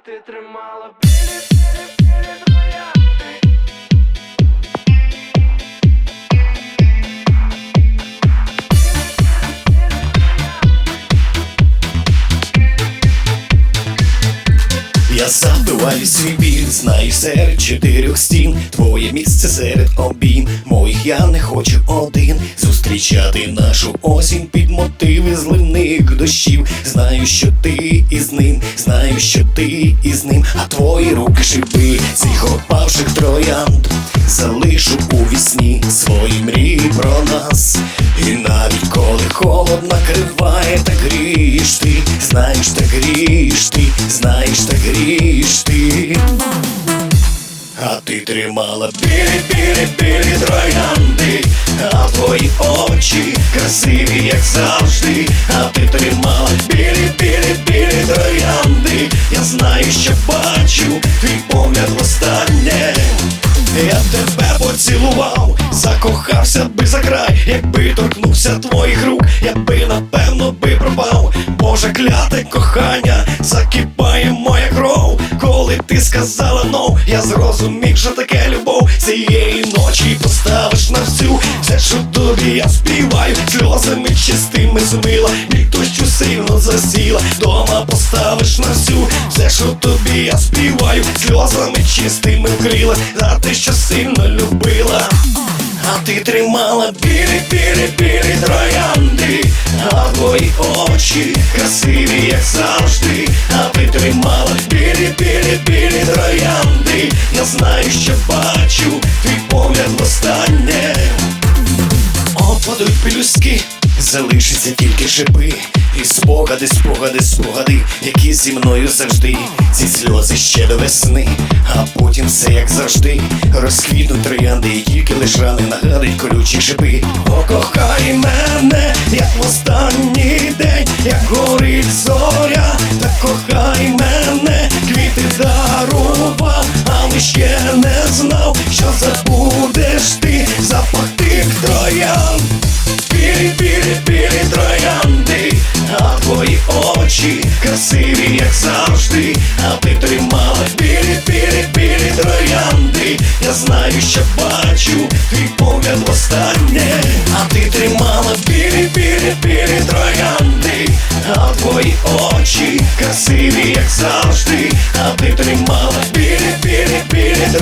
Ти тримала білі, білі, білі троянди Я забиваю свій біль, знаю серед чотирьох стін. Твоє місце серед обійм. Моїх я не хочу один Зустрічати нашу осінь під мотиви зливних дощів. Знаю, що ти із ним, знаю, що ти із ним, а твої руки шиби цих опавших троянд. Залишу у вісні свої мрії про нас. І навіть коли холод накриває, так грієш ти. Знаєш, так грієш ти, знаєш, так грієш ти. А ти тримала білі, білі, білі троянди, а твої очі красиві, як завжди, а ти тримала білі, білі, білі троянди. Я знаю, що бачу твій погляд востаннє. Я тебе поцілував, закохався би за край, якби торкнувся твоїх рук, я би напевно би пропав. Боже кляте кохання, закипає моя кров. Коли ти сказала no, я зрозумів, що таке любов. Цієї ночі поставиш на всю все, що тобі я співаю, сльозами чистими змила, дощу сильно засіла, дома поставиш на всю все, що тобі я співаю, сльозами чистими вкрила, за те, що сильно любила. А ти тримала білі, білі, білі троянди, Опадуть залишаться тільки шипи, і спогади, спогади, спогади, які зі мною завжди, ці сльози ще до весни, а потім все як завжди, розквітнуть троянди, і тільки лиш рани нагадують колючі шипи. Покохай мене, як в останній день, як горить зоря, очі красиві, як завжди, а ти тримала білі, білі, білі троянди. Я знаю, що бачу твій погляд востаннє, а ти тримала білі, білі, білі троянди, а твої очі красиві, як завжди, а ти тримала білі, білі, білі троянди.